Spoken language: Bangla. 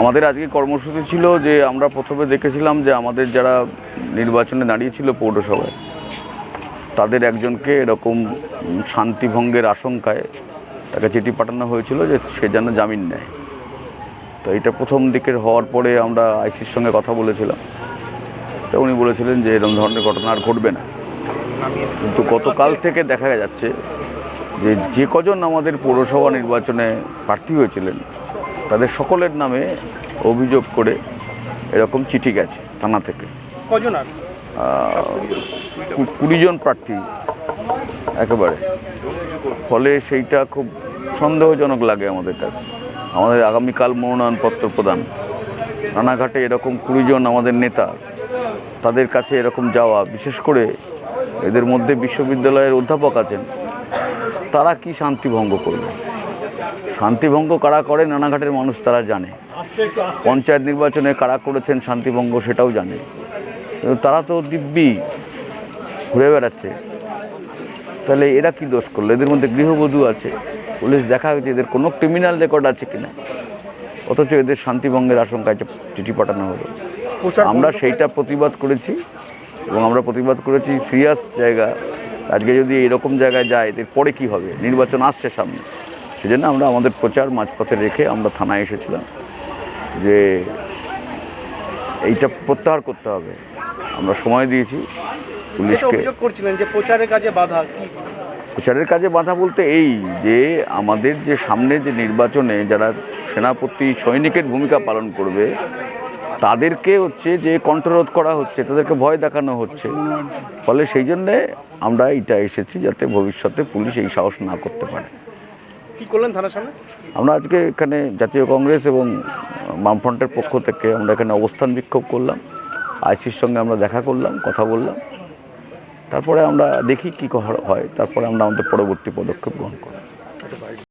আমাদের আজকে কর্মসূচি ছিল যে আমরা প্রথমে দেখেছিলাম যে আমাদের যারা নির্বাচনে দাঁড়িয়েছিল পৌরসভায় তাদের একজনকে এরকম শান্তিভঙ্গের আশঙ্কায় তাকে চিঠি পাঠানো হয়েছিল যে সে যেন জামিন নেয়। তো এটা প্রথম দিকের হওয়ার পরে আমরা আইসির সঙ্গে কথা বলেছিলাম। তো উনি বলেছিলেন যে এরকম ধরনের ঘটনা আর ঘটবে না। কিন্তু গতকাল থেকে দেখা যাচ্ছে যে যে কজন আমাদের পৌরসভা নির্বাচনে প্রার্থী হয়েছিলেন তাদের সকলের নামে অভিযোগ করে এরকম চিঠি গেছে থানা থেকে। কজন আর? কুড়ি জন প্রার্থী একেবারে। ফলে সেইটা খুব সন্দেহজনক লাগে আমাদের কাছে। আমাদের আগামীকাল মনোনয়নপত্র প্রদান। রানাঘাটে এরকম কুড়ি জন আমাদের নেতা তাদের কাছে এরকম যাওয়া বিশেষ করে এদের মধ্যে বিশ্ববিদ্যালয়ের অধ্যাপক আছেন তারা কি শান্তিভঙ্গ করবে? শান্তিভঙ্গ কারা করে রানাঘাটের মানুষ তারা জানে। পঞ্চায়েত নির্বাচনে কারা করেছেন শান্তিভঙ্গ সেটাও জানে। তারা তো দিব্যি ঘুরে বেড়াচ্ছে। তাহলে এরা কি দোষ করল? এদের মধ্যে গৃহবধূ আছে পুলিশ দেখা গেছে এদের কোনো ক্রিমিনাল রেকর্ড আছে কিনা? অথচ এদের শান্তিভঙ্গের আশঙ্কায় চিঠি পাঠানো হলো। আমরা সেইটা প্রতিবাদ করেছি এবং আমরা প্রতিবাদ করেছি সিরিয়াস জায়গা আজকে যদি এরকম জায়গায় যায় এর পরে কি হবে? নির্বাচন আসছে সামনে। সেজন্য আমরা আমাদের প্রচার মাঝপথে রেখে আমরা থানায় এসেছিলাম যে এইটা প্রত্যাহার করতে হবে। আমরা সময় দিয়েছি পুলিশকে। করছিলেন যে প্রচারের কাজে বাধা কি? প্রচারের কাজে বাধা বলতে এই যে আমাদের যে সামনে যে নির্বাচনে যারা সেনাপতি সৈনিকের ভূমিকা পালন করবে তাদেরকে হচ্ছে যে কণ্ঠরোধ করা হচ্ছে তাদেরকে ভয় দেখানো হচ্ছে। ফলে সেই জন্যে আমরা এটা এসেছি যাতে ভবিষ্যতে পুলিশ এই সাহস না করতে পারে। কি করলেন থানার সামনে? আমরা আজকে এখানে জাতীয় কংগ্রেস এবং বামফ্রন্টের পক্ষ থেকে আমরা এখানে অবস্থান বিক্ষোভ করলাম। আইসির সঙ্গে আমরা দেখা করলাম কথা বললাম। তারপরে আমরা দেখি কী হয় তারপরে আমরা আমাদের পরবর্তী পদক্ষেপ গ্রহণ করব।